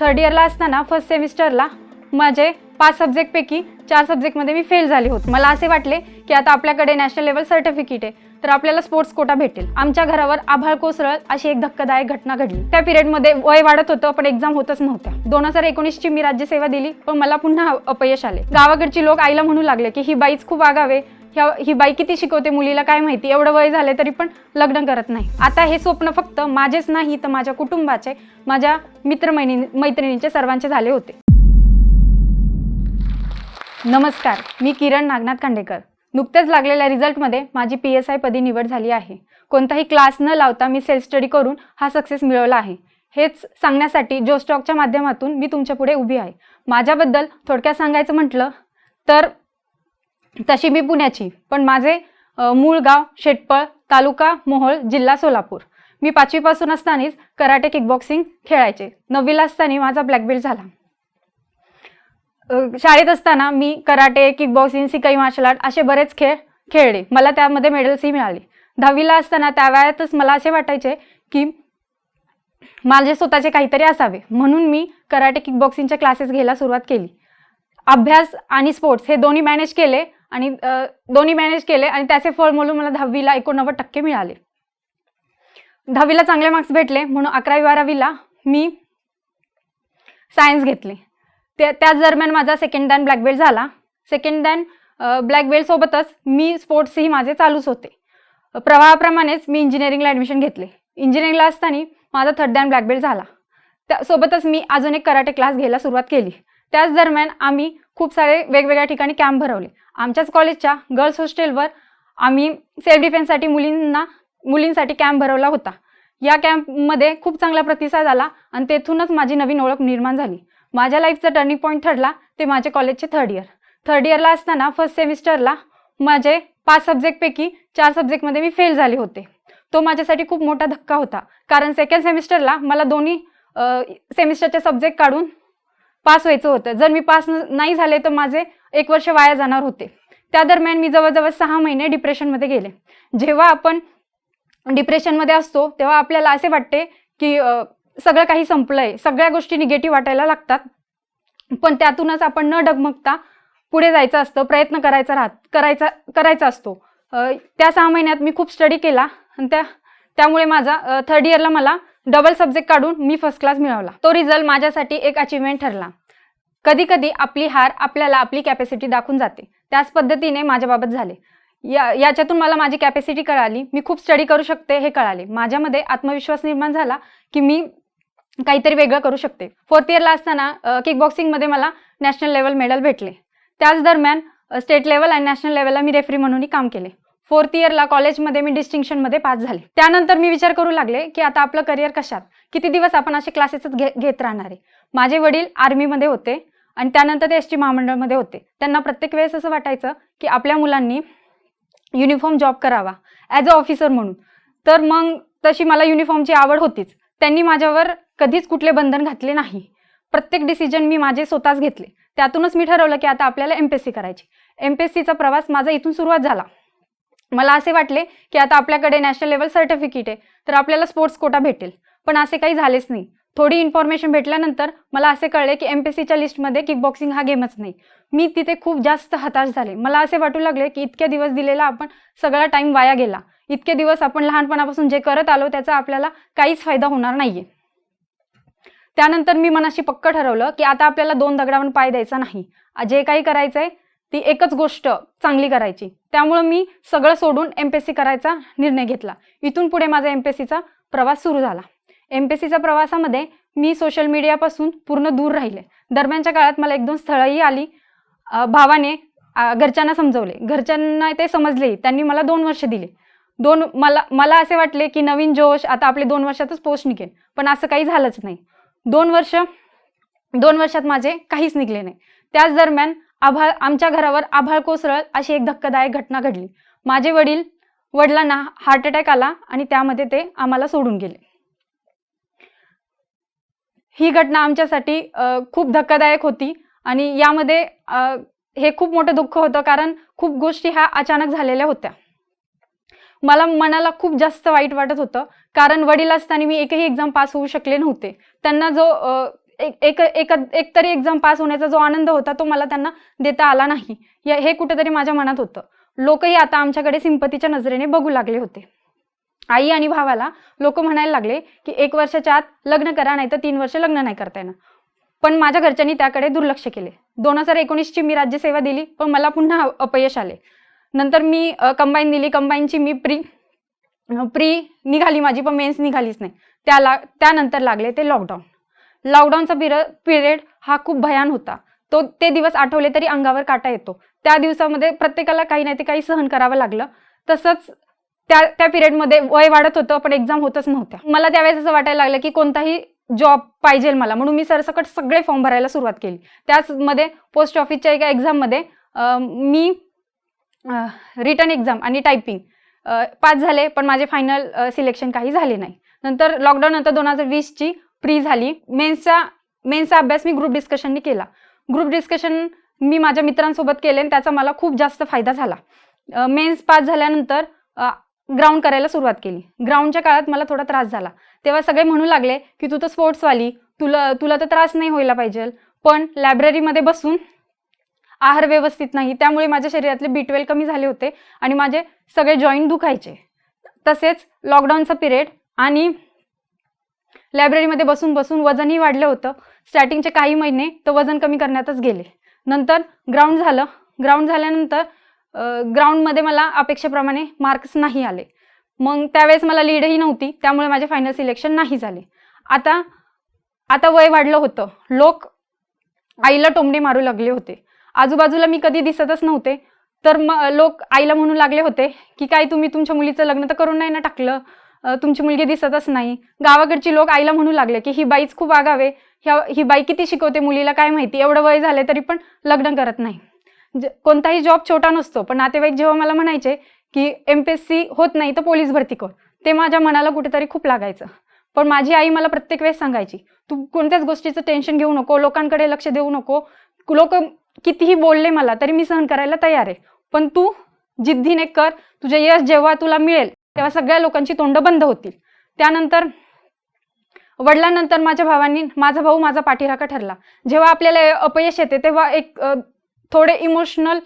Third इयरला असताना first सेमिस्टरला माझे पाच सब्जेक्टपैकी चार सब्जेक्टमध्ये मी फेल झाले होते. मला असे वाटले की आता आपल्याकडे नॅशनल लेवल सर्टिफिकेट आहे तर आपल्याला स्पोर्ट्स कोटा भेटेल. आमच्या घरावर आभाळ कोसळत अशी एक धक्कादायक घटना घडली. त्या पिरियडमध्ये वय वाढत होतं पण एक्झाम होतच नव्हत्या. दोन हजार एकोणीसची मी राज्यसेवा दिली पण मला पुन्हा अपयश आले. गावाकडची लोक आईला म्हणू लागले की ही बाईच खूप आगावे ह्या ही बाई किती शिकवते मुलीला काय माहिती? एवढं वय झाले तरी पण लग्न करत नाही. आता हे स्वप्न फक्त माझेच नाही तर माझ्या कुटुंबाचे माझ्या मित्रमैनी मैत्रिणींचे सर्वांचे झाले होते. नमस्कार मी किरण नागनाथ खांडेकर नुकतेच लागलेल्या रिझल्टमध्ये माझी पी एस आय पदी निवड झाली आहे. कोणताही क्लास न लावता मी सेल्फ स्टडी करून हा सक्सेस मिळवला आहे. हेच सांगण्यासाठी जो स्टॉकच्या माध्यमातून मी तुमच्यापुढे उभी आहे. माझ्याबद्दल थोडक्यात सांगायचं म्हटलं तर तशी मी पुण्याची पण माझे मूळ गाव शेटपळ तालुका मोहोळ जिल्हा सोलापूर. मी पाचवीपासून असतानाच कराटे किकबॉक्सिंग खेळायचे. नववीला असताना माझा ब्लॅक बेल्ट झाला. शाळेत असताना मी कराटे किकबॉक्सिंग सिकाई मार्शल आर्ट असे बरेच खेळ खेळले. मला त्यामध्ये मेडल्सही मिळाली. दहावीला असताना त्या वयातच मला असे वाटायचे की माझे स्वतःचे काहीतरी असावे. म्हणून मी कराटे किकबॉक्सिंगचे क्लासेस घ्यायला सुरुवात केली. अभ्यास आणि स्पोर्ट्स हे दोन्ही मॅनेज केले. आणि दोन्ही मॅनेज केले आणि त्याचे फळ म्हणून मला दहावीला एकोणनव्वद टक्के मिळाले. दहावीला चांगले मार्क्स भेटले म्हणून अकरावी बारावीला मी सायन्स घेतले. त्या त्याच दरम्यान माझा सेकंड दॅन ब्लॅक बेल्ट झाला. सेकंड दॅन ब्लॅक बेल्टसोबतच मी स्पोर्ट्सही माझे चालूच होते. प्रवाहाप्रमाणेच मी इंजिनिअरिंगला ॲडमिशन घेतले. इंजिनिअरिंगला असताना माझा थर्ड दॅन ब्लॅक बेल्ट झाला. त्यासोबतच मी अजून एक कराटे क्लास घ्यायला सुरुवात केली. त्याच दरम्यान आम्ही खूप सारे वेगवेगळ्या ठिकाणी कॅम्प भरवले. आमच्याच कॉलेजच्या गर्ल्स हॉस्टेलवर आम्ही सेल्फ डिफेन्ससाठी मुलींना मुलींसाठी कॅम्प भरवला होता. या कॅम्पमध्ये खूप चांगला प्रतिसाद आला आणि तेथूनच माझी नवीन ओळख निर्माण झाली. माझ्या लाईफचा टर्निंग पॉईंट ठरला ते माझे कॉलेजचे थर्ड इयर थर्ड इयरला असताना फर्स्ट सेमिस्टरला माझे पाच सब्जेक्टपैकी चार सब्जेक्टमध्ये मी फेल झाले होते. तो माझ्यासाठी खूप मोठा धक्का होता. कारण सेकंड सेमिस्टरला मला दोन्ही सेमिस्टरचे सब्जेक्ट काढून पास व्हायचं होतं. जर मी पास नाही झाले तर माझे एक वर्ष वाया जाणार होते. त्या दरम्यान मी जवळजवळ सहा महिने डिप्रेशनमध्ये गेले. जेव्हा आपण डिप्रेशनमध्ये असतो तेव्हा आपल्याला असे वाटते की सगळं काही संपलंय. सगळ्या गोष्टी निगेटिव्ह वाटायला लागतात. पण त्यातूनच आपण न डगमगता पुढे जायचं असतं प्रयत्न करायचा राहत करायचा करायचा असतो. त्या सहा महिन्यात मी खूप स्टडी केला. आणि त्या त्यामुळे माझा थर्ड इयरला मला डबल सब्जेक्ट काढून मी फर्स्ट क्लास मिळवला. तो रिझल्ट माझ्यासाठी एक अचिव्हमेंट ठरला. कधी कधी आपली हार आपल्याला आपली कॅपॅसिटी दाखवून जाते. त्याच पद्धतीने माझ्याबाबत झाले. या याच्यातून मला माझी कॅपॅसिटी कळाली. मी खूप स्टडी करू शकते हे कळाले. माझ्यामध्ये आत्मविश्वास निर्माण झाला की मी काहीतरी वेगळं करू शकते. फोर्थ इयरला असताना किक बॉक्सिंगमध्ये मला नॅशनल लेवल मेडल भेटले. त्याच दरम्यान स्टेट लेवल आणि नॅशनल लेवलला मी रेफरी म्हणूनही काम केले. फोर्थ इयरला कॉलेजमध्ये मी डिस्टिंक्शनमध्ये पास झाले. त्यानंतर मी विचार करू लागले की आता आपलं करिअर कशात? किती दिवस आपण असे क्लासेसच घे घेत राहणार आहे? माझे वडील आर्मीमध्ये होते आणि त्यानंतर ते एस टी महामंडळमध्ये होते. त्यांना प्रत्येक वेळेस असं वाटायचं की आपल्या मुलांनी युनिफॉर्म जॉब करावा ॲज अ ऑफिसर म्हणून. तर मग तशी मला युनिफॉर्मची आवड होतीच. त्यांनी माझ्यावर कधीच कुठले बंधन घातले नाही. प्रत्येक डिसिजन मी माझे स्वतःच घेतले. त्यातूनच मी ठरवलं की आता आपल्याला एम पी एस सी करायची. एम पी एस सीचा प्रवास माझा इथून सुरुवात झाला. मला असे वाटले की आता आपल्याकडे नॅशनल लेवल सर्टिफिकेट आहे तर आपल्याला स्पोर्ट्स कोटा भेटेल. पण असे काही झालेच नाही. थोडी इन्फॉर्मेशन भेटल्यानंतर मला असे कळले की एम पी एस सीच्या लिस्टमध्ये किक बॉक्सिंग हा गेमच नाही. मी तिथे खूप जास्त हताश झाले. मला असे वाटू लागले की इतक्या दिवस दिलेला आपण सगळा टाईम वाया गेला. इतके दिवस आपण लहानपणापासून जे करत आलो त्याचा आपल्याला काहीच फायदा होणार नाहीये. त्यानंतर मी मनाशी पक्क ठरवलं की आता आपल्याला दोन दगडावर पाय द्यायचा नाही. जे काही करायचं आहे ती एकच गोष्ट चांगली करायची. त्यामुळं मी सगळं सोडून एम पी एस सी करायचा निर्णय घेतला. इथून पुढे माझा एम पी एस सीचा प्रवास सुरू झाला. एम पी एस सीच्या प्रवासामध्ये मी सोशल मीडियापासून पूर्ण दूर राहिले. दरम्यानच्या काळात मला एक दोन स्थळंही आली. भावाने घरच्यांना समजवले. घरच्यांना ते समजले. त्यांनी मला दोन वर्ष दिले. दोन मला मला असे वाटले की नवीन जोश आता आपले दोन वर्षातच पोस्ट निघेल. पण असं काही झालंच नाही. दोन वर्ष दोन वर्षात माझे काहीच निघले नाही. त्याच दरम्यान आभाळ आमच्या घरावर आभाळ कोसळत अशी एक धक्कादायक घटना घडली. माझे वडील वडिलांना हार्ट अटॅक आला आणि त्यामध्ये ते आम्हाला सोडून गेले. ही घटना आमच्यासाठी खूप धक्कादायक होती आणि यामध्ये हे खूप मोठं दुःख होतं कारण खूप गोष्टी ह्या अचानक झालेल्या होत्या. मला मनाला खूप जास्त वाईट वाटत होतं कारण वडील असताना मी एकही एक्झाम पास होऊ शकले नव्हते. त्यांना जो एक एक एक एक तरी एक्झाम पास होण्याचा जो आनंद होता तो मला त्यांना देता आला नाही. या- हे कुठेतरी माझ्या मनात होतं. लोकही आता आमच्याकडे सिंपतीच्या नजरेने बघू लागले होते. आई आणि भावाला लोक म्हणायला लागले की एक वर्षाच्या आत लग्न करा नाही तर तीन वर्ष लग्न नाही करता येणार. पण माझ्या घरच्यांनी त्याकडे दुर्लक्ष केले. दोन हजार एकोणीसची मी राज्यसेवा दिली पण मला पुन्हा अपयश आले. नंतर मी कंबाईन दिली. कंबाईनची मी प्री प्री निघाली माझी पण मेन्स निघालीच नाही. त्याला त्यानंतर लागले ते लॉकडाऊन लॉकडाऊनचा पिर पिरियड हा खूप भयान होता. तो ते दिवस आठवले तरी अंगावर काटा येतो. त्या दिवसामध्ये प्रत्येकाला काही नाही ते काही सहन करावं लागलं. तसंच त्या त्या पिरियडमध्ये वय वाढत होतं पण एक्झाम होतच नव्हत्या. मला त्यावेळेस असं वाटायला लागलं की कोणताही जॉब पाहिजे मला. म्हणून मी सरसकट सगळे फॉर्म भरायला सुरुवात केली. त्याचमध्ये पोस्ट ऑफिसच्या एका एक्झाममध्ये मी रिटर्न एक्झाम आणि टायपिंग पास झाले पण माझे फायनल सिलेक्शन काही झाले नाही. नंतर लॉकडाऊन नंतर दोन हजार वीसची फ्री झाली. मेन्सचा मेन्सचा अभ्यास मी ग्रुप डिस्कशननी केला. ग्रुप डिस्कशन मी माझ्या मित्रांसोबत केले आणि त्याचा मला खूप जास्त फायदा झाला. मेन्स पास झाल्यानंतर ग्राउंड करायला सुरुवात केली. ग्राउंडच्या काळात मला थोडा त्रास झाला. तेव्हा सगळे म्हणू लागले की तू तर स्पोर्ट्सवाली तुला तुला तर त्रास नाही व्हायला पाहिजे. पण लायब्ररीमध्ये बसून आहार व्यवस्थित नाही त्यामुळे माझ्या शरीरातले बी ट्वेल्व कमी झाले होते आणि माझे सगळे जॉईंट दुखायचे. तसेच लॉकडाऊनचा पिरियड आणि लायब्ररीमध्ये बसून बसून वजनही वाढलं होतं. स्टार्टिंगचे काही महिने तर वजन कमी करण्यातच गेले. नंतर ग्राउंड झालं. ग्राउंड झाल्यानंतर ग्राउंडमध्ये मला अपेक्षेप्रमाणे मार्क्स नाही आले. मग त्यावेळेस मला लीडही नव्हती. त्यामुळे माझे फायनल सिलेक्शन नाही झाले. आता आता वय वाढलं होतं. लोक आईला टोमडे मारू लागले होते. आजूबाजूला मी कधी दिसतच नव्हते. तर मग लोक आईला म्हणू लागले होते की काय तुम्ही तुमच्या मुलीचं लग्न तर करून नाही ना टाकलं? तुमची मुलगी दिसतच नाही. गावाकडची लोक आईला म्हणू लागले की ही बाईच खूप आगावे. ह्या ही बाई किती शिकवते मुलीला काय माहिती? एवढं वय झाले तरी पण लग्न करत नाही. ज- कोणताही जॉब छोटा नसतो पण नातेवाईक जेव्हा मला म्हणायचे की एम पी एस सी होत नाही तर पोलीस भरती कर ते माझ्या मनाला कुठेतरी खूप लागायचं. पण माझी आई मला प्रत्येक वेळेस सांगायची तू कोणत्याच गोष्टीचं टेन्शन घेऊ नको लोकांकडे लक्ष देऊ नको. लोक कितीही बोलले मला तरी मी सहन करायला तयार आहे. पण तू जिद्दीने कर तुझे यश जेव्हा तुला मिळेल तेव्हा सगळ्या लोकांची तोंड बंद होतील. त्यानंतर वडिलांनंतर माझ्या भावांनी माझा भाऊ माझा पाठीराखा ठरला. जेव्हा आपल्याला अपयश येते तेव्हा एक थोडे इमोशनल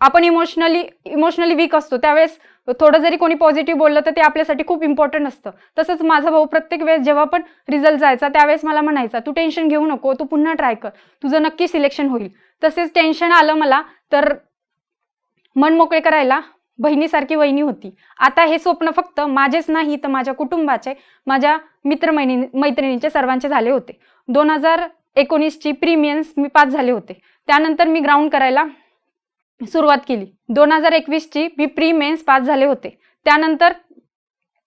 आपण इमोशनली इमोशनली वीक असतो. त्यावेळेस थोडं जरी कोणी पॉझिटिव्ह बोललं तर ते आपल्यासाठी खूप इम्पॉर्टंट असतं. तसंच माझा भाऊ प्रत्येक वेळेस जेव्हा पण रिझल्ट जायचा त्यावेळेस मला म्हणायचा तू टेन्शन घेऊ नको तू पुन्हा ट्राय कर. तुझं नक्की सिलेक्शन होईल. तसेच टेन्शन आलं मला तर मन मोकळे करायला बहिणीसारखी वहिनी होती. आता हे स्वप्न फक्त माझेच नाही तर माझ्या कुटुंबाचे माझ्या मित्रमैनी मैत्रिणींचे सर्वांचे झाले होते. दोन हजार एकोणीसची प्रीमियन्स मी पास झाले होते. त्यानंतर मी ग्राउंड करायला सुरुवात केली. दोन हजार एकवीसची मी प्री मेन्स पास झाले होते. त्यानंतर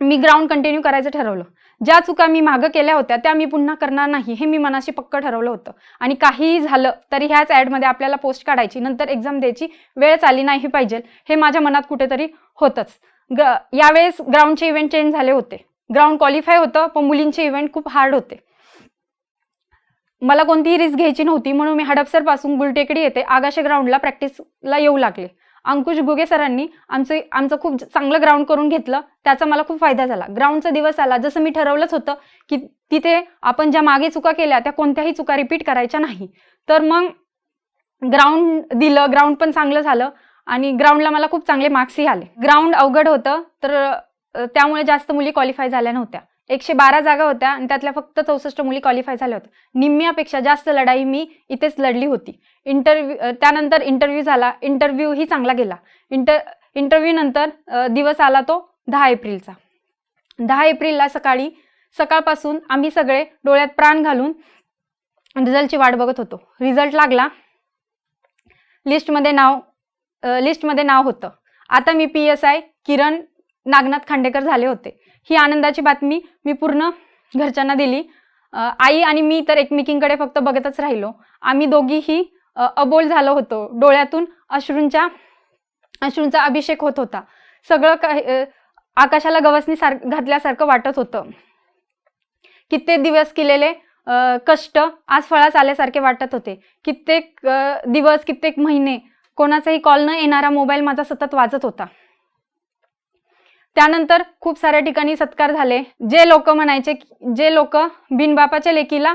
मी ग्राउंड कंटिन्यू करायचं ठरवलं. ज्या चुका मी मागं केल्या होत्या त्या मी पुन्हा करणार नाही हे मी मनाशी पक्क ठरवलं होतं. आणि काहीही झालं तरी ह्याच ॲडमध्ये आपल्याला पोस्ट काढायची नंतर एक्झाम द्यायची वेळच आली नाही पाहिजे हे माझ्या मनात कुठेतरी होतंच. ग यावेळेस ग्राउंडचे इव्हेंट चेंज झाले होते. ग्राउंड क्वालिफाय होतं पण मुलींचे इव्हेंट खूप हार्ड होते. मला कोणतीही रिस्क घ्यायची नव्हती म्हणून मी हडपसरपासून गुलटेकडी येते आगाशे ग्राउंडला प्रॅक्टिसला येऊ लागले. अंकुश गुगे सरांनी आमचं आमचं खूप चांगलं ग्राउंड करून घेतलं. त्याचा मला खूप फायदा झाला. ग्राउंडचा दिवस आला. जसं मी ठरवलंच होतं की तिथे आपण ज्या मागे चुका केल्या त्या कोणत्याही चुका रिपीट करायच्या नाही. तर मग ग्राउंड दिलं. ग्राउंड पण चांगलं झालं आणि ग्राउंडला मला खूप चांगले मार्क्सही आले. ग्राउंड अवघड होतं तर त्यामुळे जास्त मुली क्वालिफाय झाल्या नव्हत्या. एकशे बारा जागा होत्या आणि त्यातल्या फक्त चौसष्ट मुली क्वालिफाय झाल्या होत्या. निम्म्यापेक्षा जास्त लढाई मी इथेच लढली होती. इंटरव्ह्यू त्यानंतर इंटरव्ह्यू झाला. इंटरव्ह्यूही चांगला गेला. इंटर इंटरव्ह्यू नंतर दिवस आला तो दहा एप्रिलचा. दहा एप्रिलला सकाळी सकाळपासून आम्ही सगळे डोळ्यात प्राण घालून रिझल्टची वाट बघत होतो. रिझल्ट लागला. लिस्टमध्ये नाव लिस्टमध्ये नाव होतं. आता मी P S I Kiran Nagnath Khandekar झाले होते. ही आनंदाची बातमी मी पूर्ण घरच्यांना दिली. आई आणि मी तर एकमेकींकडे फक्त बघतच राहिलो. आम्ही दोघीही अबोल झालो होतो. डोळ्यातून अश्रूंच्या अश्रूंचा अभिषेक होत होता. सगळं काही आकाशाला गवसणी सार घातल्यासारखं वाटत होतं. कित्येक दिवस केलेले कष्ट आज फळास आल्यासारखे वाटत होते. कित्येक दिवस कित्येक महिने कोणाचाही कॉल न येणारा मोबाईल माझा सतत वाजत होता. त्यानंतर खूप साऱ्या ठिकाणी सत्कार झाले. जे लोक म्हणायचे जे लोक बिनबापाच्या लेकीला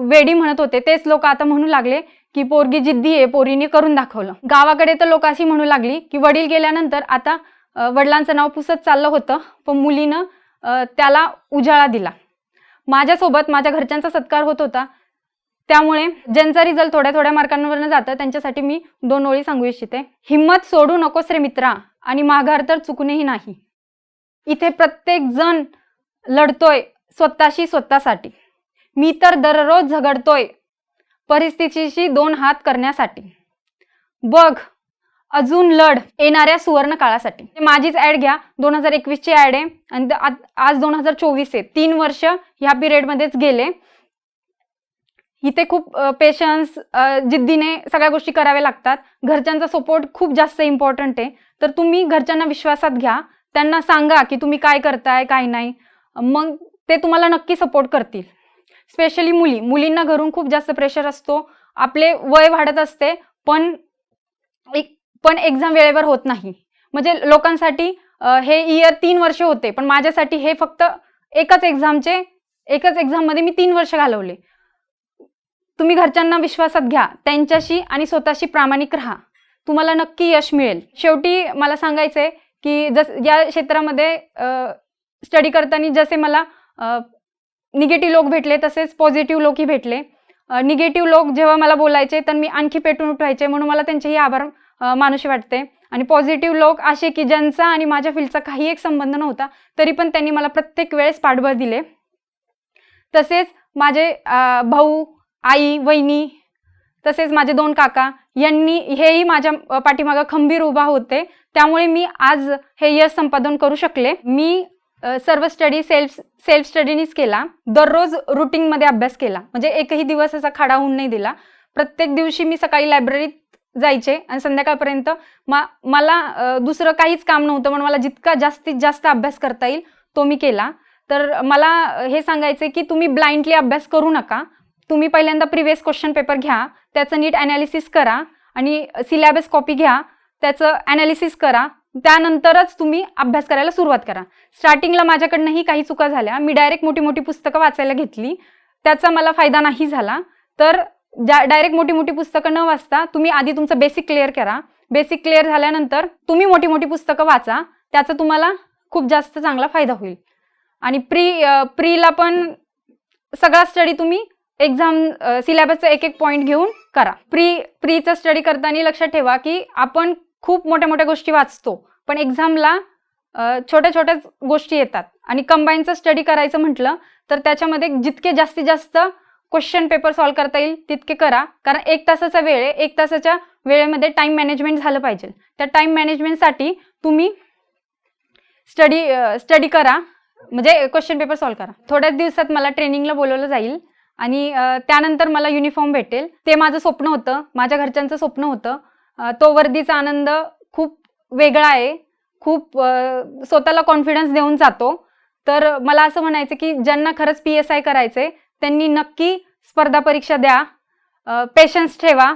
वेडी म्हणत होते तेच लोक आता म्हणू लागले की पोरगी जिद्दी आहे पोरीने करून दाखवलं. गावाकडे तर लोक अशी म्हणू लागली की वडील गेल्यानंतर आता वडिलांचं नाव पुसत चाललं होतं पण मुलीनं त्याला उजाळा दिला. माझ्यासोबत माझ्या घरच्यांचा सत्कार होत होता. त्यामुळे ज्यांचा रिझल्ट थोड्या थोड्या मार्कांवरनं जातं त्यांच्यासाठी मी दोन ओळी सांगू इच्छिते. हिंमत सोडू नकोस रे मित्रा आणि माघार तर चुकूनही नाही. इथे प्रत्येक जण लढतोय स्वतःशी स्वतःसाठी. मी तर दररोज झगडतोय परिस्थितीशी दोन हात करण्यासाठी. बघ अजून लढ येणाऱ्या सुवर्ण काळासाठी माझीच ऍड घ्या दोन हजार एकवीसची ऍड आहे. आणि आज दोन हजार चोवीस आहे. तीन वर्ष ह्या पिरियडमध्येच गेले. इथे खूप पेशन्स जिद्दीने सगळ्या गोष्टी कराव्या लागतात. घरच्यांचा सपोर्ट खूप जास्त इम्पॉर्टंट आहे. तर तुम्ही घरच्यांना विश्वासात घ्या. त्यांना सांगा की तुम्ही काय करताय काय नाही. मग ते तुम्हाला नक्की सपोर्ट करतील. स्पेशली मुली. मुलींना घरून खूप जास्त प्रेशर असतो. आपले वय वाढत असते पण एक पण एक्झाम वेळेवर होत नाही. म्हणजे लोकांसाठी हे इयर तीन वर्ष होते पण माझ्यासाठी हे फक्त एकच एक्झामचे एकच एक्झाममध्ये मी तीन वर्ष घालवले. तुम्ही घरच्यांना विश्वासात घ्या. त्यांच्याशी आणि स्वतःशी प्रामाणिक राहा. तुम्हाला नक्की यश मिळेल. शेवटी मला सांगायचं आहे की जस या क्षेत्रामध्ये स्टडी करताना जसे मला निगेटिव्ह लोक भेटले तसेच पॉझिटिव्ह लोकही भेटले. निगेटिव्ह लोक जेव्हा मला बोलायचे तर मी आणखी पेटून उठवायचे म्हणून मला त्यांचेही आभार मानुषी वाटते. आणि पॉझिटिव्ह लोक असे की ज्यांचा आणि माझ्या फील्डचा काही एक संबंध नव्हता तरी पण त्यांनी मला प्रत्येक वेळेस पाठबळ दिले. तसेच माझे भाऊ आई वहिनी तसेच माझे दोन काका यांनी हेही माझ्या पाठीमागं खंबीर उभा होते. त्यामुळे मी आज हे यश संपादन करू शकले. मी सर्व स्टडी सेल्फ सेल्फ स्टडीनीच केला. दररोज रुटीनमध्ये अभ्यास केला. म्हणजे एकही दिवस असा खाडा होऊन नाही दिला. प्रत्येक दिवशी मी सकाळी लायब्ररीत जायचे आणि संध्याकाळपर्यंत मा मला दुसरं काहीच काम नव्हतं म्हणून मला जितका जास्तीत जास्त अभ्यास करता येईल तो मी केला. तर मला हे सांगायचं की तुम्ही ब्लाइंडली अभ्यास करू नका. तुम्ही पहिल्यांदा प्रिव्हियस क्वेश्चन पेपर घ्या त्याचं नीट ॲनालिसिस करा आणि सिलॅबस कॉपी घ्या त्याचं ॲनालिसिस करा त्यानंतरच तुम्ही अभ्यास करायला सुरुवात करा. स्टार्टिंगला माझ्याकडनंही काही चुका झाल्या मी डायरेक्ट मोठी मोठी पुस्तकं वाचायला घेतली त्याचा मला फायदा नाही झाला. तर ज्या डायरेक्ट मोठी मोठी पुस्तकं न वाचता तुम्ही आधी तुमचं बेसिक क्लिअर करा. बेसिक क्लिअर झाल्यानंतर तुम्ही मोठी मोठी पुस्तकं वाचा त्याचा तुम्हाला खूप जास्त चांगला फायदा होईल. आणि प्री प्रीला पण सगळा स्टडी तुम्ही एक्झाम सिलेबसचा एक एक पॉईंट घेऊन करा. प्री प्रीचा स्टडी करताना लक्षात ठेवा की आपण खूप मोठ्या मोठ्या गोष्टी वाचतो पण एक्झामला छोट्या छोट्या गोष्टी येतात. आणि कंबाईनचं स्टडी करायचं म्हटलं तर त्याच्यामध्ये जितके जास्तीत जास्त क्वेश्चन पेपर सॉल्व करता येईल तितके करा. कारण एक तासाचा वेळ आहे एक तासाच्या वेळेमध्ये टाईम मॅनेजमेंट झालं पाहिजे. त्या टाईम मॅनेजमेंटसाठी तुम्ही स्टडी स्टडी करा. म्हणजे क्वेश्चन पेपर सॉल्व करा. थोड्याच दिवसात मला ट्रेनिंगला बोलवलं जाईल. आणि त्यानंतर मला युनिफॉर्म भेटेल. ते माझं स्वप्न होतं. माझ्या घरच्यांचं स्वप्न होतं. तो वर्दीचा आनंद खूप वेगळा आहे. खूप स्वतःला कॉन्फिडन्स देऊन जातो. तर मला असं म्हणायचं की ज्यांना खरंच पी एस आय करायचं त्यांनी नक्की स्पर्धा परीक्षा द्या. पेशन्स ठेवा.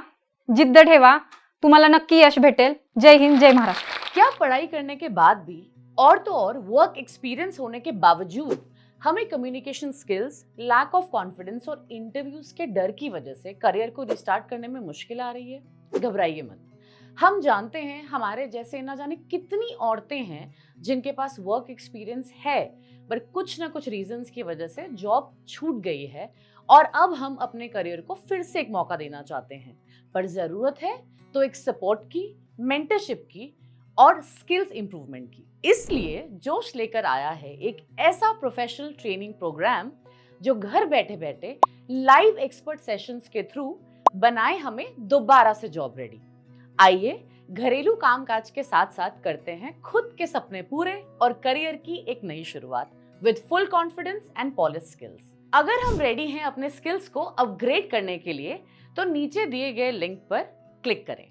जिद्द ठेवा. तुम्हाला नक्की यश भेटेल. जय हिंद जय महाराष्ट्र. क्या पढ़ाई करने के बाद भी और तो और वर्क एक्सपीरियंस होने के बावजूद हमें communication skills lack of confidence और इंटरव्यूज़ के डर की वजह से करियर को रिस्टार्ट करने में मुश्किल आ रही है। घबराइए मत। हम जानते हैं, हमारे जैसे ना जाने कितनी औरतें हैं जिनके पास वर्क एक्सपीरियंस है, पर कुछ ना कुछ रीजंस की वजह से जॉब छूट गई है और अब हम अपने करियर को फिर से एक मौका देना चाहते हैं। पर ज़रूरत है तो एक सपोर्ट की मेंटरशिप की और स्किल्स इंप्रूवमेंट की। इसलिए जोश लेकर आया है एक ऐसा प्रोफेशनल ट्रेनिंग प्रोग्राम जो घर बैठे बैठे लाइव एक्सपर्ट सेशंस के थ्रू बनाए हमें दोबारा से जॉब रेडी आइए घरेलू कामकाज के साथ साथ करते हैं खुद के सपने पूरे और करियर की एक नई शुरुआत with full confidence and polish skills अगर हम रेडी हैं अपने स्किल्स को अपग्रेड करने के लिए तो नीचे दिए गए लिंक पर क्लिक करें।